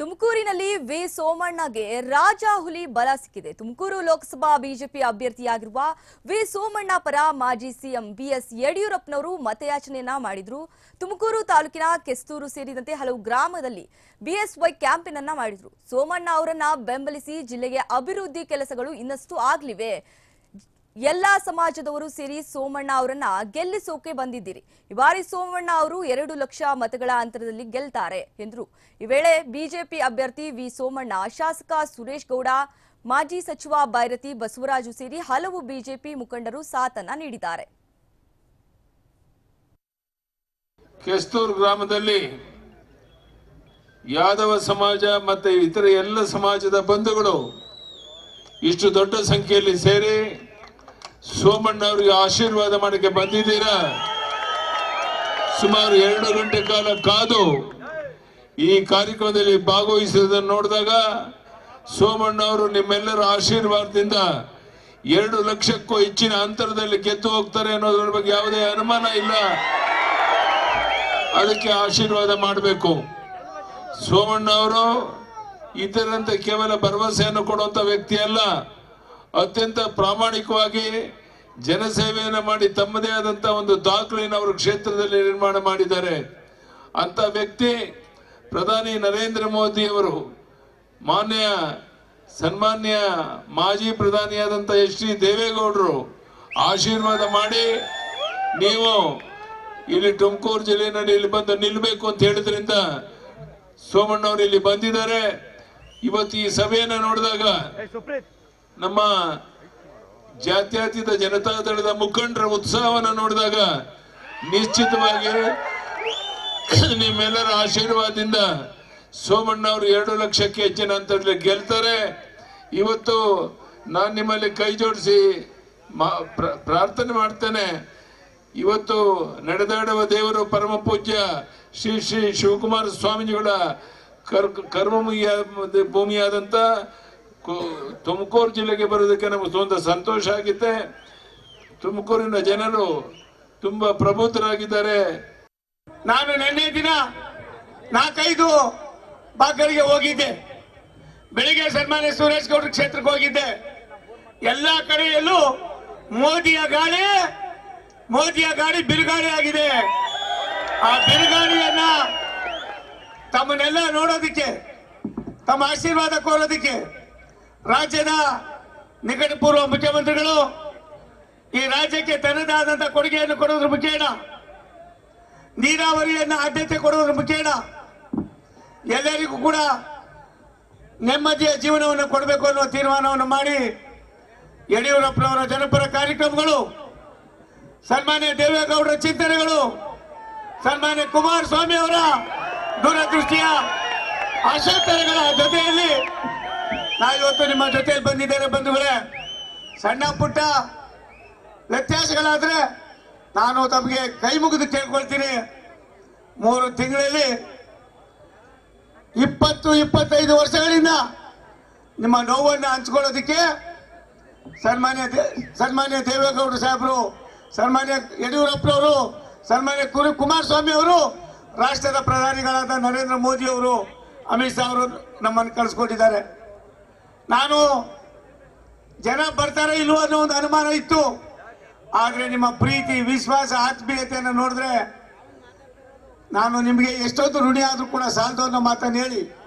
ತುಮಕೂರಿನಲ್ಲಿ ವಿ ಸೋಮಣ್ಣಗೆ ರಾಜ ಹುಲಿ ಬಲ ಸಿಕ್ಕಿದೆ. ತುಮಕೂರು ಲೋಕಸಭಾ ಬಿಜೆಪಿ ಅಭ್ಯರ್ಥಿಯಾಗಿರುವ ವಿ ಸೋಮಣ್ಣ ಪರ ಮಾಜಿ ಸಿಎಂ ಬಿಎಸ್ ಯಡಿಯೂರಪ್ಪನವರು ಮತಯಾಚನೆಯನ್ನ ಮಾಡಿದ್ರು. ತುಮಕೂರು ತಾಲೂಕಿನ ಕೆಸ್ತೂರು ಸೇರಿದಂತೆ ಹಲವು ಗ್ರಾಮದಲ್ಲಿ ಬಿಎಸ್ವೈ ಕ್ಯಾಂಪೇನ್ ಅನ್ನ ಮಾಡಿದ್ರು. ಸೋಮಣ್ಣ ಅವರನ್ನ ಬೆಂಬಲಿಸಿ ಜಿಲ್ಲೆಗೆ ಅಭಿವೃದ್ಧಿ ಕೆಲಸಗಳು ಇನ್ನಷ್ಟು ಆಗ್ಲಿವೆ. ಎಲ್ಲಾ ಸಮಾಜದವರು ಸೇರಿ ಸೋಮಣ್ಣ ಅವರನ್ನ ಗೆಲ್ಲಿಸೋಕೆ ಬಂದಿದ್ದೀರಿ. ಈ ಬಾರಿ ಸೋಮಣ್ಣ ಅವರು ಎರಡು ಲಕ್ಷ ಮತಗಳ ಅಂತರದಲ್ಲಿ ಗೆಲ್ತಾರೆ ಎಂದರು. ಈ ವೇಳೆ ಬಿಜೆಪಿ ಅಭ್ಯರ್ಥಿ ವಿ ಸೋಮಣ್ಣ, ಶಾಸಕ ಸುರೇಶ್ ಗೌಡ, ಮಾಜಿ ಸಚಿವ ಬೈರತಿ ಬಸವರಾಜು ಸೇರಿ ಹಲವು ಬಿಜೆಪಿ ಮುಖಂಡರು ಸಾಥನ್ನ ನೀಡಿದ್ದಾರೆ. ಕೆಸ್ತೂರು ಗ್ರಾಮದಲ್ಲಿ ಯಾದವ ಸಮಾಜ ಮತ್ತೆ ಇತರ ಎಲ್ಲ ಸಮಾಜದ ಬಂಧುಗಳು ಇಷ್ಟು ದೊಡ್ಡ ಸಂಖ್ಯೆಯಲ್ಲಿ ಸೇರಿ ಸೋಮಣ್ಣ ಅವರಿಗೆ ಆಶೀರ್ವಾದ ಮಾಡಕ್ಕೆ ಬಂದಿದ್ದೀರಾ? ಸುಮಾರು ಎರಡು ಗಂಟೆ ಕಾಲ ಕಾದು ಈ ಕಾರ್ಯಕ್ರಮದಲ್ಲಿ ಭಾಗವಹಿಸಿದ್ದನ್ನು ನೋಡಿದಾಗ ಸೋಮಣ್ಣ ಅವರು ನಿಮ್ಮೆಲ್ಲರ ಆಶೀರ್ವಾದದಿಂದ ಎರಡು ಲಕ್ಷಕ್ಕೂ ಹೆಚ್ಚಿನ ಅಂತರದಲ್ಲಿ ಗೆದ್ದು ಹೋಗ್ತಾರೆ ಅನ್ನೋದ್ರ ಬಗ್ಗೆ ಯಾವುದೇ ಅನುಮಾನ ಇಲ್ಲ. ಅದಕ್ಕೆ ಆಶೀರ್ವಾದ ಮಾಡಬೇಕು. ಸೋಮಣ್ಣ ಅವರು ಇತರಂತೆ ಕೇವಲ ಭರವಸೆಯನ್ನು ಕೊಡುವಂತ ವ್ಯಕ್ತಿ ಅಲ್ಲ. ಅತ್ಯಂತ ಪ್ರಾಮಾಣಿಕವಾಗಿ ಜನಸೇವೆಯನ್ನು ಮಾಡಿ ತಮ್ಮದೇ ಆದಂತ ಒಂದು ದಾಖಲೆಯನ್ನು ಅವರು ಕ್ಷೇತ್ರದಲ್ಲಿ ನಿರ್ಮಾಣ ಮಾಡಿದ್ದಾರೆ. ಅಂತ ವ್ಯಕ್ತಿ ಪ್ರಧಾನಿ ನರೇಂದ್ರ ಮೋದಿ ಅವರು ಮಾನ್ಯ, ಸನ್ಮಾನ್ಯ ಮಾಜಿ ಪ್ರಧಾನಿಯಾದಂಥ ಎಚ್ ಡಿ ದೇವೇಗೌಡರು ಆಶೀರ್ವಾದ ಮಾಡಿ ನೀವು ಇಲ್ಲಿ ತುಮಕೂರು ಜಿಲ್ಲೆಯಲ್ಲಿ ಇಲ್ಲಿ ಬಂದು ನಿಲ್ಲಬೇಕು ಅಂತ ಹೇಳಿದ್ರಿಂದ ಸೋಮಣ್ಣವರು ಇಲ್ಲಿ ಬಂದಿದ್ದಾರೆ. ಇವತ್ತು ಈ ಸಭೆಯನ್ನು ನೋಡಿದಾಗ ನಮ್ಮ ಜಾತ್ಯತೀತ ಜನತಾ ದಳದ ಮುಖಂಡರ ಉತ್ಸಾಹವನ್ನು ನೋಡಿದಾಗ ನಿಶ್ಚಿತವಾಗಿ ನಿಮ್ಮೆಲ್ಲರ ಆಶೀರ್ವಾದದಿಂದ ಸೋಮಣ್ಣ ಅವರು ಎರಡು ಲಕ್ಷಕ್ಕೆ ಹೆಚ್ಚಿನ ಅಂತರದಲ್ಲಿ ಗೆಲ್ತಾರೆ. ಇವತ್ತು ನಾನು ನಿಮ್ಮಲ್ಲಿ ಕೈ ಜೋಡಿಸಿ ಪ್ರಾರ್ಥನೆ ಮಾಡ್ತೇನೆ. ಇವತ್ತು ನಡೆದಾಡುವ ದೇವರು ಪರಮ ಪೂಜ್ಯ ಶ್ರೀ ಶ್ರೀ ಶಿವಕುಮಾರ ಸ್ವಾಮೀಜಿಗಳ ಕರ್ ಭೂಮಿಯಾದಂತ ಭೂಮಿಯಾದಂಥ ತುಮಕೂರು ಜಿಲ್ಲೆಗೆ ಬರೋದಕ್ಕೆ ನಮಗೆ ತುಂಬ ಸಂತೋಷ ಆಗಿದೆ ತುಮಕೂರಿನ ಜನರು ತುಂಬ ಪ್ರಬುದ್ಧರಾಗಿದ್ದಾರೆ. ನಾನು ನಿನ್ನೆ ದಿನ ನಾಲ್ಕೈದು ಭಾಗಗಳಿಗೆ ಹೋಗಿದ್ದೆ. ಬೆಳಿಗ್ಗೆ ಸನ್ಮಾನ್ಯ ಸುರೇಶ್ ಗೌಡ್ರ ಕ್ಷೇತ್ರಕ್ಕೆ ಹೋಗಿದ್ದೆ. ಎಲ್ಲಾ ಕಡೆಯಲ್ಲೂ ಮೋದಿಯ ಗಾಳಿ ಮೋದಿಯ ಗಾಳಿ ಬಿರುಗಾಳಿ ಆಗಿದೆ. ಆ ಬಿರುಗಾಳಿಯನ್ನ ತಮ್ಮನ್ನೆಲ್ಲ ನೋಡೋದಿಕ್ಕೆ, ತಮ್ಮ ಆಶೀರ್ವಾದ ಕೋರೋದಕ್ಕೆ ರಾಜ್ಯದ ನಿಕಟಪೂರ್ವ ಮುಖ್ಯಮಂತ್ರಿಗಳು ಈ ರಾಜ್ಯಕ್ಕೆ ತನ್ನದಾದಂತಹ ಕೊಡುಗೆಯನ್ನು ಕೊಡೋದ್ರ ಮುಖೇನ, ನೀರಾವರಿಯನ್ನು ಆದ್ಯತೆ ಕೊಡುವುದರ ಮುಖೇನ ಎಲ್ಲರಿಗೂ ಕೂಡ ನೆಮ್ಮದಿಯ ಜೀವನವನ್ನು ಕೊಡಬೇಕು ಅನ್ನುವ ತೀರ್ಮಾನವನ್ನು ಮಾಡಿ ಯಡಿಯೂರಪ್ಪನವರ ಜನಪರ ಕಾರ್ಯಕ್ರಮಗಳು, ಸನ್ಮಾನ್ಯ ದೇವೇಗೌಡರ ಚಿಂತನೆಗಳು, ಸನ್ಮಾನ್ಯ ಕುಮಾರಸ್ವಾಮಿ ಅವರ ದೂರದೃಷ್ಟಿಯ ಆಶೋತ್ತರಗಳ ಜೊತೆಯಲ್ಲಿ ನಾವು ಇವತ್ತು ನಿಮ್ಮ ಜೊತೆಯಲ್ಲಿ ಬಂದಿದ್ದೇನೆ ಬಂಧುಗಳೇ. ಸಣ್ಣ ಪುಟ್ಟ ವ್ಯತ್ಯಾಸಗಳಾದ್ರೆ ನಾನು ತಮಗೆ ಕೈ ಮುಗಿದು ಕೇಳ್ಕೊಳ್ತೀನಿ. ಮೂರು ತಿಂಗಳಲ್ಲಿ ಇಪ್ಪತ್ತು, ಇಪ್ಪತ್ತೈದು ವರ್ಷಗಳಿಂದ ನಿಮ್ಮ ನೋವನ್ನು ಹಂಚ್ಕೊಳ್ಳೋದಕ್ಕೆ ಸನ್ಮಾನ್ಯ ಸನ್ಮಾನ್ಯ ದೇವೇಗೌಡ ಸಾಹೇಬರು, ಸನ್ಮಾನ್ಯ ಯಡಿಯೂರಪ್ಪನವರು, ಸನ್ಮಾನ್ಯ ಕುರು, ಕುಮಾರಸ್ವಾಮಿ ಅವರು, ರಾಷ್ಟ್ರದ ಪ್ರಧಾನಿಗಳಾದ ನರೇಂದ್ರ ಮೋದಿ ಅವರು, ಅಮಿತ್ ಶಾ ಅವರು ನಮ್ಮನ್ನು ಕಳಿಸ್ಕೊಟ್ಟಿದ್ದಾರೆ ನಾನು ಜನ ಬರ್ತಾರೆ ಇಲ್ವೋ ಅನ್ನೋ ಒಂದು ಅನುಮಾನ ಇತ್ತು. ಆದ್ರೆ ನಿಮ್ಮ ಪ್ರೀತಿ, ವಿಶ್ವಾಸ, ಆತ್ಮೀಯತೆಯನ್ನು ನೋಡಿದ್ರೆ ನಾನು ನಿಮಗೆ ಎಷ್ಟೊಂದು ಋಣಿ ಆದ್ರೂ ಕೂಡ ಸಾಲದು ಅನ್ನೋ ಮಾತನ್ನು ಹೇಳಿ